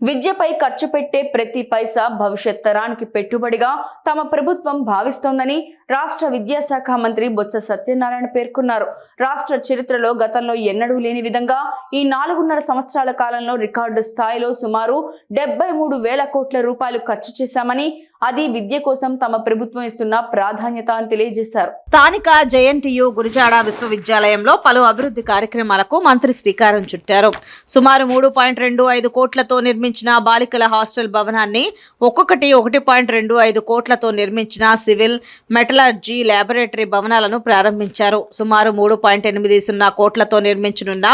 విద్యపై ఖర్చు పెట్టే ప్రతి పైసా భవిష్యత్ తరానికి పెట్టుబడిగా తమ ప్రభుత్వం భావిస్తోందని రాష్ట్ర విద్యాశాఖ మంత్రి బొత్స సత్యనారాయణ పేర్కొన్నారు. రాష్ట్ర చరిత్రలో గతంలో ఎన్నడూ లేని విధంగా ఈ నాలుగున్నర సంవత్సరాల కాలంలో రికార్డు స్థాయిలో సుమారు డెబ్బై మూడు వేల కోట్ల రూపాయలు ఖర్చు చేశామని అది విద్య కోసం తమ ప్రభుత్వం ఇస్తున్న ప్రాధాన్యత అని తెలియజేశారు. స్థానిక జేఎన్టీయు గురిజాడ విశ్వవిద్యాలయంలో పలు అభివృద్ధి కార్యక్రమాలకు మంత్రి శ్రీకారం చుట్టారు. సుమారు మూడు పాయింట్ రెండు ఐదు కోట్లతో నిర్మించిన బాలికల హాస్టల్ భవనాన్ని ఒక్కొక్కటి ఒకటి పాయింట్ రెండు ఐదు కోట్లతో నిర్మించిన సివిల్ మెటలర్జీ ల్యాబొరేటరీ భవనాలను ప్రారంభించారు. సుమారు మూడు పాయింట్ ఎనిమిది సున్నా కోట్లతో నిర్మించనున్న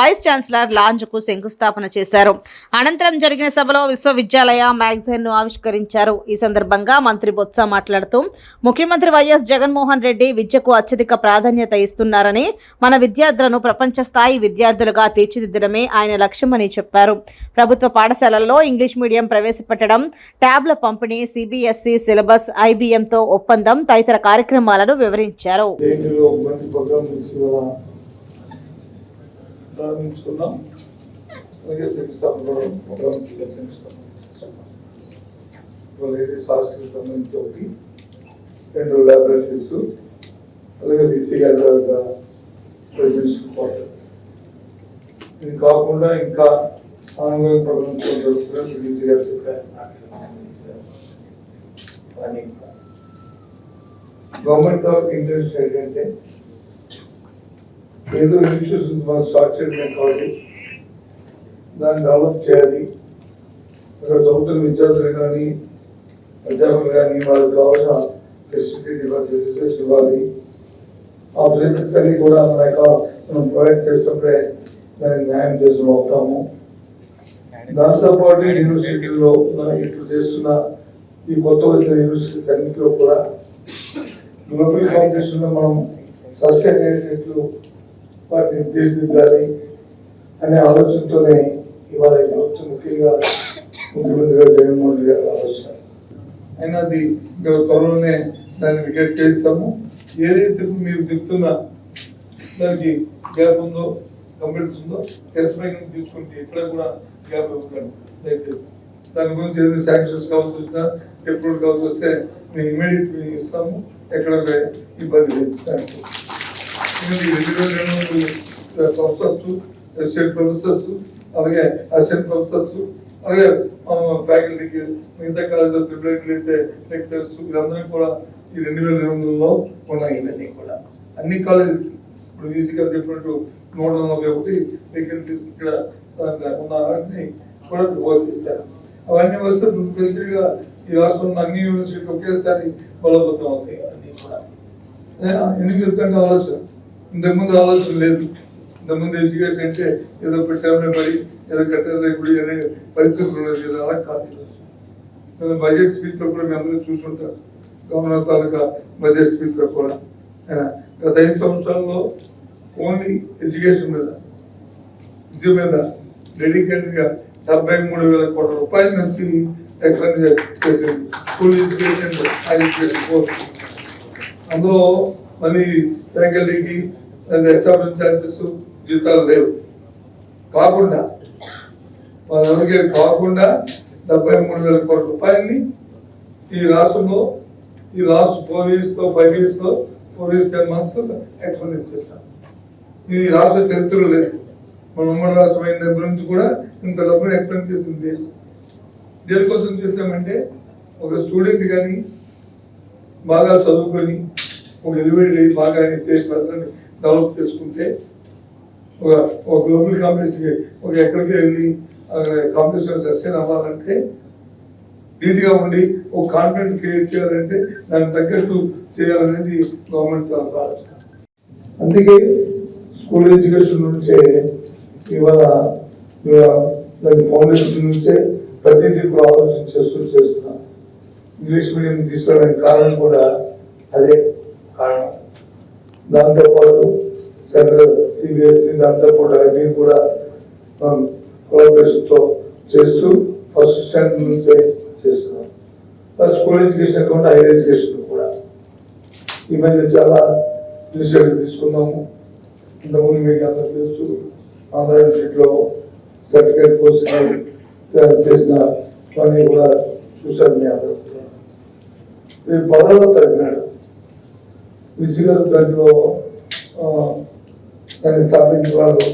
వైస్ ఛాన్సలర్ లాంజ్కు శంకుస్థాపన చేశారు. అనంతరం జరిగిన సభలో విశ్వవిద్యాలయ మ్యాగజైన్ను ఆవిష్కరించారు. ఈ సందర్భంగా మంత్రి బొత్స మాట్లాడుతూ ముఖ్యమంత్రి వైఎస్ జగన్మోహన్ రెడ్డి విద్యకు అత్యధిక ప్రాధాన్యత ఇస్తున్నారని మన విద్యార్థులను ప్రపంచ స్థాయి విద్యార్థులుగా తీర్చిదిద్దడమే ఆయన లక్ష్యమని చెప్పారు. ప్రభుత్వ పాఠశాలల్లో ఇంగ్లీష్ మీడియం ప్రవేశపెట్టడం ట్యాబ్ల పంపిణీ సిబిఎస్ఈ సిలబస్ ఐబీఎంతో ఒప్పందం తదితర కార్యక్రమాలను వివరించారు. ప్రారంభించుకున్నాం అలాగే శంకుస్థాపన కూడా శంకుస్థాపన. ఇవాళ ఏది హాస్టల్ సంబంధించి ఒకటి రెండు ల్యాబొరేటరీస్ అలాగే బీసీ గారి రెసిడెన్షియల్ క్వార్టర్ ఇది కాకుండా ఇంకా ఆన్గోయింగ్ ప్రోగ్రామ్స్ జరుగుతున్నాయి బీసీ గారు చెప్పారు. గవర్నమెంట్ ఆఫ్ ఇంట్రెస్ట్ ఏంటంటే ఏదో ఇన్స్టిట్యూషన్స్ మనం స్టార్ట్ చేయడమే కాదు దాన్ని డెవలప్ చేయాలి. అక్కడ చదువుతున్న విద్యార్థులు కానీ అధ్యాపకులు కానీ వాళ్ళకి కావాల్సిన ఫెసిలిటీ ఇవ్వాలి ఫెసిలిటీస్ ఇవ్వాలి. ఆ ఫెసిలిటీస్ అన్ని కూడా మన యొక్క మనం ప్రొవైడ్ చేసినప్పుడే దానికి న్యాయం చేసిన అవుతాము. దాంతోపాటు యూనివర్సిటీలో ఇప్పుడు చేస్తున్న ఈ కొత్త వచ్చిన యూనివర్సిటీస్ అన్నింటిలో కూడా గ్లోబల్ కాంపిటీషన్ మనం సస్టైన్ అయ్యేటట్లు వాటిని తీర్చిదిద్దాలి అనే ఆలోచనతోనే ఇవాళ ఈ ప్రభుత్వం ముఖ్యంగా ముఖ్యమంత్రి గారు జగన్మోహన్ రెడ్డి గారి ఆలోచన. అయినా అది త్వరలోనే దాన్ని వికెట్ చేస్తాము. ఏదైతే మీరు చెప్తున్న దానికి గ్యాప్ ఉందో కంప్యూటర్స్ ఉందో టెస్ట్ పై తీసుకుంటే ఇక్కడ కూడా గ్యాప్ ఇవ్వకండి దయచేసి దాని గురించి ఏదైనా శాంక్షన్స్ కావాల్సి వచ్చినా ఎప్పుడు కావాల్సి వస్తే మేము ఇమీడియట్ ఇస్తాము. ఎక్కడ ఇబ్బంది లేదు. యూ ఎందుకంటే రెండు ప్రొఫెసర్స్ అసిస్టెంట్ ప్రొఫెసర్స్ అలాగే అసిస్టెంట్ ప్రొఫెసర్స్ అలాగే ఫ్యాకల్టీకి మిగతా కాలేజీలో ప్రిపరేటరీ అయితే లెక్చర్స్ వీరందరూ కూడా ఈ రెండు వేల రెండు వందలలో ఉన్నాయి ఇవన్నీ కూడా అన్ని కాలేజీలకి ఇప్పుడు వీసీ గారు చెప్పినట్టు నూట నలభై ఒకటి వేకెన్సీస్ ఇక్కడ దాంట్లో కూడా ప్రపోజ్ చేశారు. అవన్నీ వస్తే బెసిక్గా ఈ రాష్ట్రంలో అన్ని యూనివర్సిటీలు ఒకేసారి బలోపేతం అవుతాయి అన్నీ కూడా. ఎందుకు చెప్తాంటే ఆలోచన. ఇంతకుముందు ఆలోచన లేదు. ఇంతకుముందు ఎడ్యుకేషన్ అంటే ఏదో పెట్టామనే మరి ఏదో కట్టారు ఇప్పుడు అనే పరిస్థితులు ఉండదు కదా అలా కాదు ఈరోజు. బడ్జెట్ స్పీచ్లో కూడా మీ అందరూ చూసుంటారు. గవర్నర్ తాలూకా బడ్జెట్ స్పీచ్లో కూడా. గత ఐదు సంవత్సరాల్లో ఓన్లీ ఎడ్యుకేషన్ మీద విద్య మీద డెడికేటెడ్గా డెబ్బై మూడు వేల కోట్ల రూపాయల నుంచి ఎక్స్పెండ్ చేసింది? School education higher education course అందులో మళ్ళీ ఫ్యాకల్టీకి ఎస్టాబ్లిష్ ఛార్జెస్ జీతాలు లేవు. కాకుండా వాళ్ళందరికీ కాకుండా డెబ్బై మూడు వేల కోట్ల రూపాయలని ఈ రాష్ట్రంలో ఈ లాస్ట్ ఫోర్ ఇయర్స్లో ఫైవ్ ఇయర్స్లో ఫోర్ ఇయర్స్ టెన్ మంత్స్లో ఎక్స్పెండ్ చేస్తాం ఇది రాష్ట్ర చరిత్ర లేదు. మన ఉమ్మడి రాష్ట్రం అయిన దగ్గర నుంచి కూడా ఇంత డబ్బును ఎక్స్పెండ్ చేసింది. లేదు దేనికోసం చేస్తామంటే ఒక స్టూడెంట్ కానీ బాగా చదువుకొని ఒక ఎలివేటెడ్ అయ్యి బాగా చేసి పర్సన్ డెవలప్ చేసుకుంటే ఒక ఒక గ్లోబల్ కాంపిటీషన్కి ఒక ఎక్కడికి వెళ్ళి అక్కడ కాంపిటీషన్ సస్టైన్ అవ్వాలంటే నీట్గా ఉండి ఒక కాన్ఫిడెంట్ క్రియేట్ చేయాలంటే దానికి తగ్గట్టు చేయాలనేది గవర్నమెంట్ ఆలోచన. అందుకే స్కూల్ ఎడ్యుకేషన్ నుంచే ఇవాళ దాని ఫౌండేషన్ నుంచే ప్రతిదీ ఇప్పుడు ఆలోచన చేస్తూ చేస్తున్నాం. ఇంగ్లీష్ మీడియం తీసుకోవడానికి కారణం కూడా అదే కారణం. దాంతోపాటు సెంట్రల్ సిబిఎస్ఈ దాంతోపాటు అన్ని కూడా కోఆపరేషన్తో చేస్తూ ఫస్ట్ స్టాండర్డ్ నుంచే చేస్తున్నాం. Plus school education account higher education కూడా. ఈ మధ్య చాలా ఇనిషియేటివ్ తీసుకున్నాము. ఇంతకుముందు మీకు అందరూ తెలుసు ఆంధ్ర యూనివర్సిటీలో సర్టిఫికేట్ కోర్సు చేసిన పని కూడా చూశారు మీ అందరూ కూడా. ఈ తగ్గినాడు విసిగారు దాంట్లో ఆ, దాన్ని స్థాపించిన వాళ్ళు